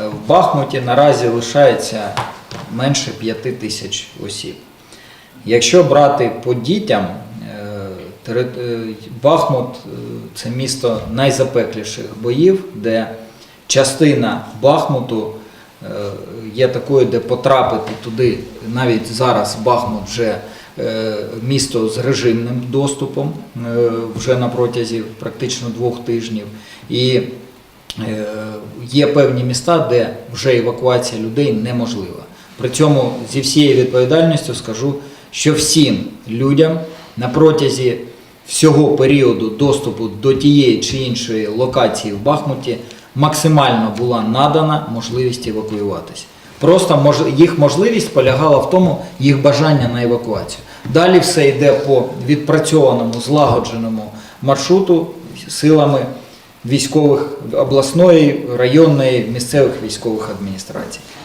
Е, В Бахмуті наразі лишається менше 5 тисяч осіб. Якщо брати по дітям, е, е, Бахмут це місто найзапекліших боїв, де частина Бахмуту є такою, де потрапити туди, навіть зараз Бахмут вже місто з режимним доступом вже на протязі практично двох тижнів. І Є певні міста, де вже евакуація людей неможлива. При цьому зі всією відповідальністю скажу, що всім людям на протязі всього періоду доступу до тієї чи іншої локації в Бахмуті максимально була надана можливість евакуюватися. Просто їх можливість полягала в тому, їх бажання на евакуацію. Далі все йде по відпрацьованому, злагодженому маршруту силами військових обласної, районної, місцевих військових адміністрацій.